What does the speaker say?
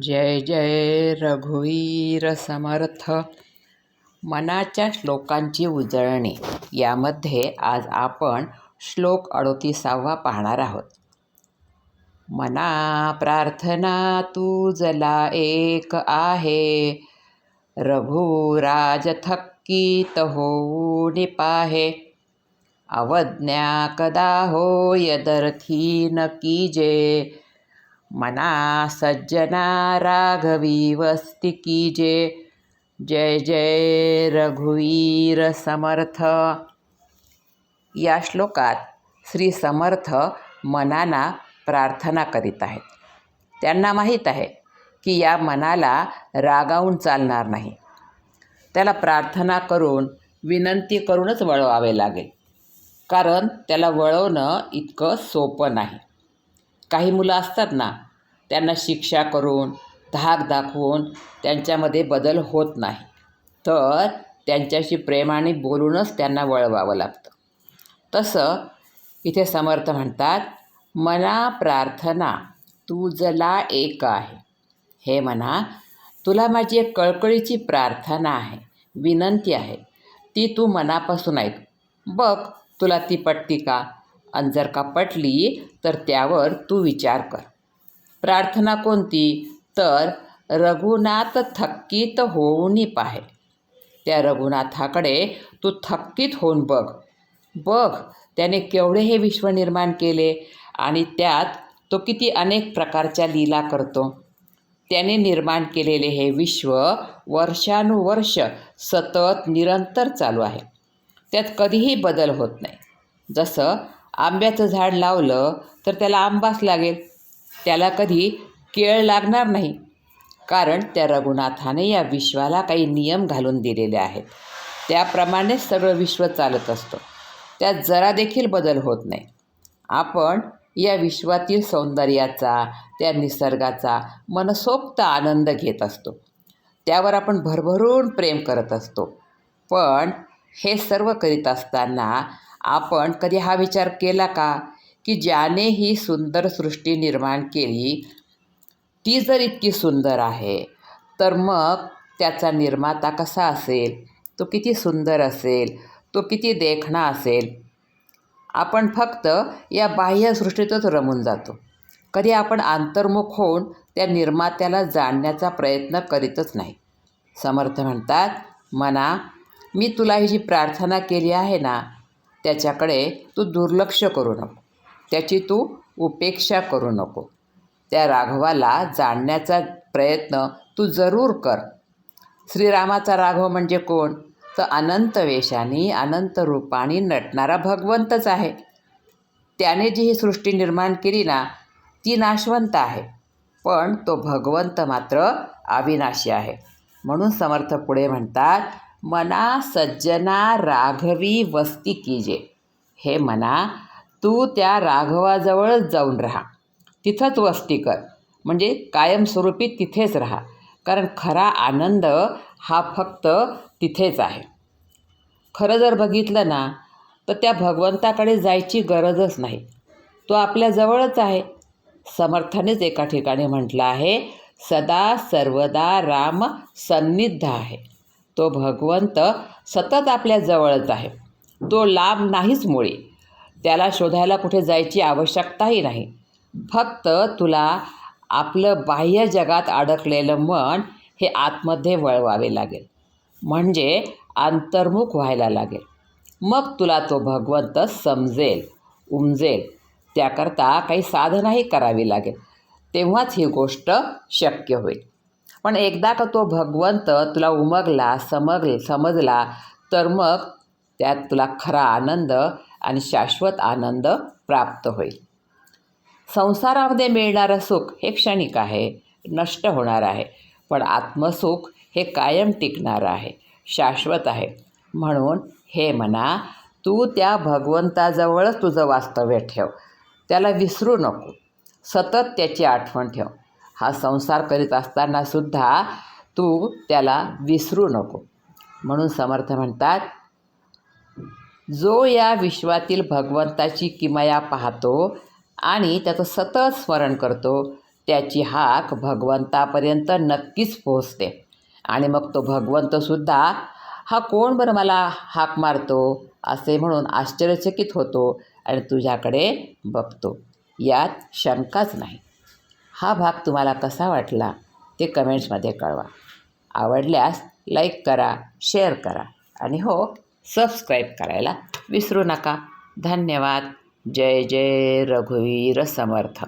जय जय रघुवीर समर्थ. मनाच्या श्लोकांची उजळणी. यामध्ये आज आपण श्लोक अडोतीसावा पाहणार आहोत. मना प्रार्थना तू जला एक आहे. रघुराज थक्कीत होऊ निपाहे अवज्ञा कदा हो यदर्थी न कीजे. मना सज्जना राघवी वस्ती कीजे जय जय रघुवीर समर्थ या श्लोकात श्री समर्थ मनाना प्रार्थना करीत आहेत. त्यांना माहीत आहे की या मनाला रागावून चालणार नाही. त्याला प्रार्थना करून विनंती करूनच वळवावे लागेल. कारण त्याला वळवणं इतकं सोपं नाही. काही मुलं असतात ना त्यांना शिक्षा करून धाक दाखवून त्यांच्यामध्ये बदल होत नाही. तर त्यांच्याशी प्रेमाने बोलूनच त्यांना वळवावं लागतं. तसं इथे समर्थ म्हणतात मना प्रार्थना तुझला एक आहे. हे म्हणा तुला माझी एक कळकळीची प्रार्थना आहे विनंती आहे. ती तू मनापासून ऐक. बघ तुला ती पटती का? आणि जर का पटली तर त्यावर तू विचार कर. प्रार्थना कोणती? तर रघुनाथ थक्कीत होऊनी पाहे. त्या रघुनाथाकडे तू थक्कीत होऊन बघ. बघ त्याने केवढे हे विश्व निर्माण केले आणि त्यात तो किती अनेक प्रकारच्या लीला करतो. त्याने निर्माण केलेले हे विश्व वर्षानुवर्ष सतत निरंतर चालू आहे. त्यात कधीही बदल होत नाही. जसं आंब्याचं झाड लावलं तर त्याला आंबाच लागेल. त्याला कधी केळ लागणार नाही. कारण त्या रघुनाथाने या विश्वाला काही नियम घालून दिलेले आहेत. त्याप्रमाणेच सगळं विश्व चालत असतं. त्यात जरा देखील बदल होत नाही. आपण या विश्वातील सौंदर्याचा त्या निसर्गाचा मनसोक्त आनंद घेत असतो. त्यावर आपण भरभरून प्रेम करत असतो. पण हे सर्व करीत असताना आपण कधी हा विचार केला का? की ज्याने ही सुंदर सृष्टी निर्माण केली ती जर इतकी सुंदर आहे तर मग त्याचा निर्माता कसा असेल? तो किती सुंदर असेल? तो किती देखणा असेल? आपण फक्त या बाह्यसृष्टीतच रमून जातो. कधी आपण अंतर्मुख होऊन त्या निर्मात्याला जाणण्याचा प्रयत्न करीतच नाही. समर्थ म्हणतात मना मी तुला ही जी प्रार्थना केली आहे ना त्याच्याकडे तू दुर्लक्ष करू नको. त्याची तू उपेक्षा करू नको. त्या राघवाला जाणण्याचा प्रयत्न तू जरूर कर. श्रीरामाचा राघव म्हणजे कोण? तर अनंत वेशाने अनंत रूपाने नटणारा भगवंतच आहे. त्याने जी ही सृष्टी निर्माण केली ना ती नाशवंत आहे. पण तो भगवंत मात्र अविनाशी आहे. म्हणून समर्थ पुढे म्हणतात मना सज्जना राघवी वस्ती कीजे हे मना तू त्या राघवाजवळच जाऊन राहा. तिथंच वस्ती कर. म्हणजे कायमस्वरूपी तिथेच राहा. कारण खरा आनंद हा फक्त तिथेच आहे. खरं जर बघितलं ना तर त्या भगवंताकडे जायची गरजच नाही. तो आपल्याजवळच आहे. समर्थानेच एका ठिकाणी म्हटलं आहे सदा सर्वदा राम सन्निध आहे. तो भगवंत सतत आपल्याजवळच आहे. तो लाभ नाहीच मुळे. त्याला शोधायला कुठे जायची आवश्यकताही नाही. फक्त तुला आपलं बाह्य जगात अडकलेलं मन हे आतमध्ये वळवावे लागेल. म्हणजे अंतर्मुख व्हायला लागेल. मग तुला तो भगवंत समजेल उमजेल. त्याकरता काही साधनाही करावी लागेल. तेव्हाच ही गोष्ट शक्य होईल. पण एकदा का तो भगवंत तुला उमगला समग समजला तर मग त्यात तुला खरा आनंद आणि शाश्वत आनंद प्राप्त होईल. संसारामध्ये मिळणारं सुख हे क्षणिक आहे नष्ट होणार आहे पण आत्मसुख हे कायम टिकणारं आहे शाश्वत आहे. म्हणून हे म्हणा तू त्या भगवंताजवळच तुझं वास्तव्य ठेव. त्याला विसरू नको. सतत त्याची आठवण ठेव. हा संसार करीत असतानासुद्धा तू त्याला विसरू नको. म्हणून समर्थ म्हणतात जो या विश्वातील भगवंताची किमया पाहतो आणि त्याचं सतत स्मरण करतो त्याची हाक भगवंतापर्यंत नक्कीच पोहोचते. आणि मग तो भगवंतसुद्धा हा कोण बरं मला हाक मारतो? असे म्हणून आश्चर्यचकित होतो आणि तुझ्याकडे बघतो. यात शंकाच नाही. हा भाग तुम्हाला कसा वाटला ते कमेंट्समध्ये कळवा. आवडल्यास लाईक करा शेअर करा आणि हो सबस्क्राईब करायला विसरू नका. धन्यवाद. जय जय रघुवीर समर्थ